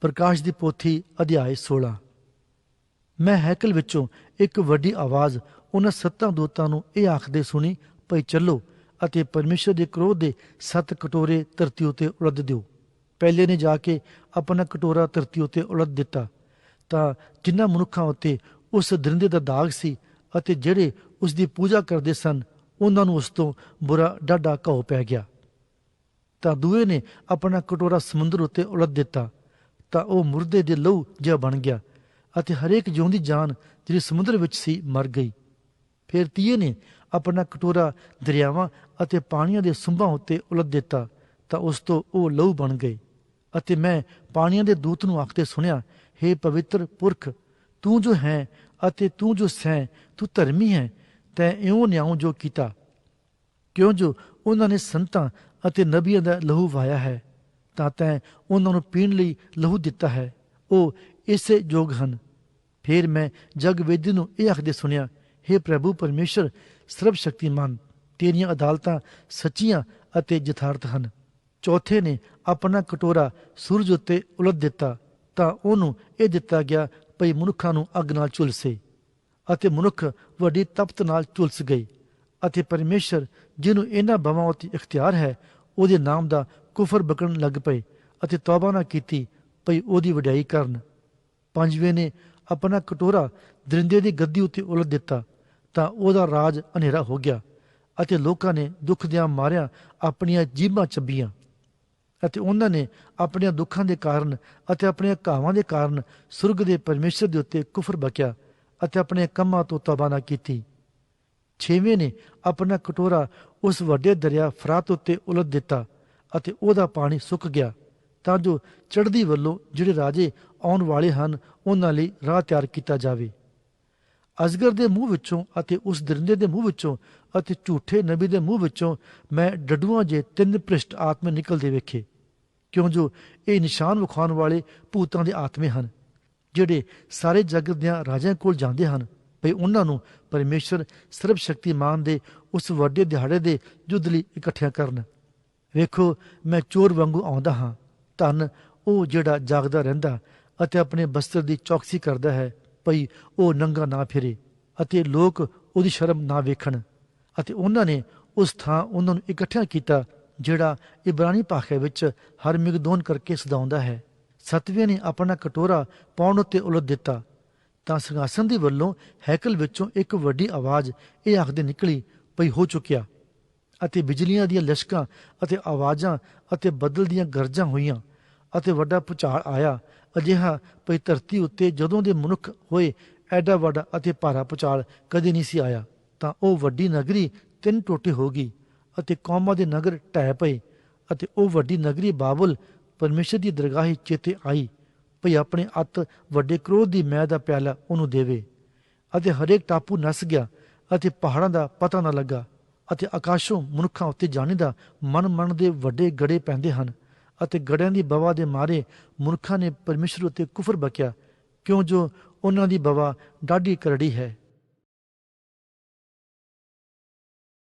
ਪ੍ਰਕਾਸ਼ ਦੀ ਪੋਥੀ, ਅਧਿਆਇ 16 ਮੈਂ ਹੈਕਲ ਵਿੱਚੋਂ ਇੱਕ ਵੱਡੀ ਆਵਾਜ਼ ਉਹਨਾਂ ਸੱਤਾਂ ਦੂਤਾਂ ਨੂੰ ਇਹ ਆਖਦੇ ਸੁਣੀ, ਭਈ ਚੱਲੋ ਅਤੇ ਪਰਮੇਸ਼ਰ ਦੇ ਕ੍ਰੋਧ ਦੇ ਸੱਤ ਕਟੋਰੇ ਧਰਤੀ ਉਤੇ ਉਲੱਦ ਦਿਓ। ਪਹਿਲੇ ਨੇ ਜਾ ਕੇ ਆਪਣਾ ਕਟੋਰਾ ਧਰਤੀ ਉਤੇ ਉਲੱਦ ਦਿੱਤਾ। ਤਾਂ ਜਿਨ੍ਹਾਂ ਮਨੁੱਖਾਂ ਉਤੇ ਉਸ ਦਰਿੰਦੇ ਦਾ ਦਾਗ ਸੀ ਅਤੇ ਜਿਹੜੇ ਉਸ ਦੀ ਪੂਜਾ ਕਰਦੇ ਸਨ, ਉਹਨਾਂ ਨੂੰ ਉਸ ਤੋਂ ਬੁਰਾ ਡਾਢਾ ਘਾਉ ਪੈ ਗਿਆ। ਤਾਂ ਦੂਏ ਨੇ ਆਪਣਾ ਕਟੋਰਾ ਸਮੁੰਦਰ ਉੱਤੇ ਉਲੱਦ ਦਿੱਤਾ। ਤਾਂ ਉਹ ਮੁਰਦੇ ਦੇ ਲਹੂ ਜਿਹਾ ਬਣ ਗਿਆ ਅਤੇ ਹਰੇਕ ਜਿਉਂਦੀ ਜਾਨ ਜਿਹੜੀ ਸਮੁੰਦਰ ਵਿੱਚ ਸੀ ਮਰ ਗਈ। ਫਿਰ ਤੀਏ ਨੇ ਆਪਣਾ ਕਟੋਰਾ ਦਰਿਆਵਾਂ ਅਤੇ ਪਾਣੀਆਂ ਦੇ ਸੁੰਭਾਂ ਉੱਤੇ ਉਲੱਦ ਦਿੱਤਾ ਤਾਂ ਉਸ ਤੋਂ ਉਹ ਲਹੂ ਬਣ ਗਏ ਅਤੇ ਮੈਂ ਪਾਣੀਆਂ ਦੇ ਦੂਤ ਨੂੰ ਆਖਦੇ ਸੁਣਿਆ हे ਪਵਿੱਤਰ ਪੁਰਖ, ਤੂੰ ਜੋ ਹੈ ਅਤੇ ਤੂੰ ਜੋ ਸੈਂ, ਤੂੰ ਧਰਮੀ ਹੈ, ਤੈ ਇਉਂ ਨਿਆਉ ਜੋ ਕੀਤਾ। ਕਿਉਂ ਜੋ ਉਹਨਾਂ ਨੇ ਸੰਤਾਂ ਅਤੇ ਨਬੀਆਂ ਦਾ ਲਹੂ ਵਾਇਆ ਹੈ? ਤਾਂ ਤੈਂ ਉਹਨਾਂ ਨੂੰ ਪੀਣ ਲਈ ਲਹੂ ਦਿੱਤਾ ਹੈ। ਉਹ ਇਸੇ ਯੋਗ ਹਨ। ਫਿਰ ਮੈਂ ਜਗ ਵੇਦੀ ਨੂੰ ਇਹ ਆਖਦੇ ਸੁਣਿਆ हे ਪ੍ਰਭੂ ਪਰਮੇਸ਼ਰ ਸਰਬ ਸ਼ਕਤੀਮਾਨ ਤੇਰੀਆਂ ਅਦਾਲਤਾਂ ਸੱਚੀਆਂ ਅਤੇ ਯਥਾਰਥ ਹਨ। ਚੌਥੇ ਨੇ ਆਪਣਾ ਕਟੋਰਾ ਸੂਰਜ ਉੱਤੇ ਉਲਟ ਦਿੱਤਾ, ਤਾਂ ਉਹਨੂੰ ਇਹ ਦਿੱਤਾ ਗਿਆ, ਭਈ ਮਨੁੱਖਾਂ ਨੂੰ ਅੱਗ ਨਾਲ ਝੁਲਸੇ ਅਤੇ ਮਨੁੱਖ ਵੱਡੀ ਤਪਤ ਨਾਲ ਝੁਲਸ ਗਏ ਅਤੇ ਪਰਮੇਸ਼ਰ, ਜਿਹਨੂੰ ਇਹਨਾਂ ਬਵਾਂ ਉਤੇ ਇਖਤਿਆਰ ਹੈ, ਉਹਦੇ ਨਾਮ ਦਾ ਕੁਫਰ ਬਕਣ ਲੱਗ ਪਏ ਅਤੇ ਤੌਬਾ ਨਾ ਕੀਤੀ ਭਈ ਉਹਦੀ ਵਡਿਆਈ ਕਰਨ। ਪੰਜਵੇਂ ਨੇ ਆਪਣਾ ਕਟੋਰਾ ਦਰਿੰਦੇ ਦੀ ਗੱਦੀ ਉੱਤੇ ਉਲਟ ਦਿੱਤਾ ਤਾਂ ਉਹਦਾ ਰਾਜ ਹਨੇਰਾ ਹੋ ਗਿਆ ਅਤੇ ਲੋਕਾਂ ਨੇ ਦੁੱਖ ਦਿਆਂ ਮਾਰਿਆਂ ਆਪਣੀਆਂ ਜੀਭਾਂ ਚੱਬੀਆਂ ਅਤੇ ਉਹਨਾਂ ਨੇ ਆਪਣੀਆਂ ਦੁੱਖਾਂ ਦੇ ਕਾਰਨ ਅਤੇ ਆਪਣੀਆਂ ਘਾਵਾਂ ਦੇ ਕਾਰਨ ਸੁਰਗ ਦੇ ਪਰਮੇਸ਼ਰ ਦੇ ਉੱਤੇ ਕੁਫਰ ਬਕਿਆ ਅਤੇ ਆਪਣੇ ਕੰਮਾਂ ਤੋਂ ਤੌਬਾ ਨਾ ਕੀਤੀ। ਛੇਵੇਂ ਨੇ ਆਪਣਾ ਕਟੋਰਾ ਉਸ ਵੱਡੇ ਦਰਿਆ ਫਰਾਤ ਉੱਤੇ ਉਲਟ ਦਿੱਤਾ ਅਤੇ ਉਹਦਾ ਪਾਣੀ ਸੁੱਕ ਗਿਆ। ਤਾਂ ਜੋ ਚੜ੍ਹਦੀ ਵੱਲੋਂ ਜਿਹੜੇ ਰਾਜੇ ਆਉਣ ਵਾਲੇ ਹਨ, ਉਹਨਾਂ ਲਈ ਰਾਹ ਤਿਆਰ ਕੀਤਾ ਜਾਵੇ। ਅਜਗਰ ਦੇ ਮੂੰਹ ਵਿੱਚੋਂ ਅਤੇ ਉਸ ਦਰਿੰਦੇ ਦੇ ਮੂੰਹ ਵਿੱਚੋਂ ਅਤੇ ਝੂਠੇ ਨਬੀ ਦੇ ਮੂੰਹ ਵਿੱਚੋਂ ਮੈਂ ਡੱਡੂਆਂ ਜੇ ਤਿੰਨ ਭ੍ਰਿਸ਼ਟ ਆਤਮੇ ਨਿਕਲਦੇ ਵੇਖੇ। ਕਿਉਂ ਜੋ ਇਹ ਨਿਸ਼ਾਨ ਵਿਖਾਉਣ ਵਾਲੇ ਭੂਤਾਂ ਦੇ ਆਤਮੇ ਹਨ, ਜਿਹੜੇ ਸਾਰੇ ਜਗਤ ਦੇ ਰਾਜਿਆਂ ਕੋਲ ਜਾਂਦੇ ਹਨ, ਭਈ ਉਹਨਾਂ ਨੂੰ ਪਰਮੇਸ਼ਰ ਸਰਬ ਸ਼ਕਤੀਮਾਨ ਦੇ ਉਸ ਵੱਡੇ ਦਿਹਾੜੇ ਦੇ ਯੁੱਧ ਲਈ ਇਕੱਠਿਆਂ ਕਰਨ। ਵੇਖੋ, ਮੈਂ ਚੋਰ ਵਾਂਗੂ ਆਉਂਦਾ ਹਾਂ। ਧੰਨ ਉਹ ਜਿਹੜਾ ਜਾਗਦਾ ਰਹਿੰਦਾ ਅਤੇ ਆਪਣੇ ਬਸਤਰ ਦੀ ਚੌਕਸੀ ਕਰਦਾ ਹੈ, ਭਈ ਉਹ ਨੰਗਾ ਨਾ ਫਿਰੇ ਅਤੇ ਲੋਕ ਉਹਦੀ ਸ਼ਰਮ ਨਾ ਵੇਖਣ ਅਤੇ ਉਹਨਾਂ ਨੇ ਉਸ ਥਾਂ ਉਹਨਾਂ ਨੂੰ ਇਕੱਠਿਆਂ ਕੀਤਾ, ਜਿਹੜਾ ਇਬਰਾਨੀ ਭਾਸ਼ਾ ਵਿੱਚ ਹਰ ਹਰਮਿਗਦੋਨ ਕਰਕੇ ਸਦਾਉਂਦਾ ਹੈ। ਸਤਵੇਂ ਨੇ ਆਪਣਾ ਕਟੋਰਾ ਪਾਉਣ ਉੱਤੇ ਉਲਟ ਦਿੱਤਾ। ਤਾਂ ਸਿੰਘਾਸਨ ਦੇ ਵੱਲੋਂ ਹੈਕਲ ਵਿੱਚੋਂ ਇੱਕ ਵੱਡੀ ਆਵਾਜ਼ ਇਹ ਆਖਦੇ ਨਿਕਲੀ, ਭਈ ਹੋ ਚੁੱਕਿਆ। ਅਤੇ ਬਿਜਲੀਆਂ ਦੀਆਂ ਲਸ਼ਕਾਂ ਅਤੇ ਆਵਾਜ਼ਾਂ ਅਤੇ ਬੱਦਲ ਦੀਆਂ ਗਰਜਾਂ ਹੋਈਆਂ ਅਤੇ ਵੱਡਾ ਭੁਚਾਲ ਆਇਆ। ਅਜਿਹਾ ਭਈ ਧਰਤੀ ਉੱਤੇ ਜਦੋਂ ਦੇ ਮਨੁੱਖ ਹੋਏ ਐਡਾ ਵੱਡਾ ਅਤੇ ਭਾਰਾ ਭੁਚਾਲ ਕਦੇ ਨਹੀਂ ਸੀ ਆਇਆ, ਤਾਂ ਉਹ ਵੱਡੀ ਨਗਰੀ ਤਿੰਨ ਟੋਟੇ ਹੋ ਗਈ ਅਤੇ ਕੌਮਾਂ ਦੇ ਨਗਰ ਢਹਿ ਪਏ ਅਤੇ ਉਹ ਵੱਡੀ ਨਗਰੀ ਬਾਬਲ ਪਰਮੇਸ਼ਰ ਦੀ ਦਰਗਾਹੀ ਚੇਤੇ ਆਈ ਭਈ ਆਪਣੇ ਅੱਤ ਵੱਡੇ ਕ੍ਰੋਧ ਦੀ ਮੈਂ ਦਾ ਪਿਆਲਾ ਉਹਨੂੰ ਦੇਵੇ ਅਤੇ ਹਰੇਕ ਟਾਪੂ ਨਸ ਗਿਆ ਅਤੇ ਪਹਾੜਾਂ ਦਾ ਪਤਾ ਨਾ ਲੱਗਾ। ਅਤੇ ਆਕਾਸ਼ੋਂ ਮਨੁੱਖਾਂ ਉੱਤੇ ਜਾਣੇ ਦਾ ਮਨ ਮਨ ਦੇ ਵੱਡੇ ਗੜੇ ਪੈਂਦੇ ਹਨ ਅਤੇ ਗੜਿਆਂ ਦੀ ਬਵਾ ਦੇ ਮਾਰੇ ਮਨੁੱਖਾਂ ਨੇ ਪਰਮੇਸ਼ਰ ਉੱਤੇ ਕੁਫਰ ਬਕਿਆ ਕਿਉਂ ਜੋ ਉਹਨਾਂ ਦੀ ਬਵਾ ਡਾਢੀ ਕਰੜੀ ਹੈ।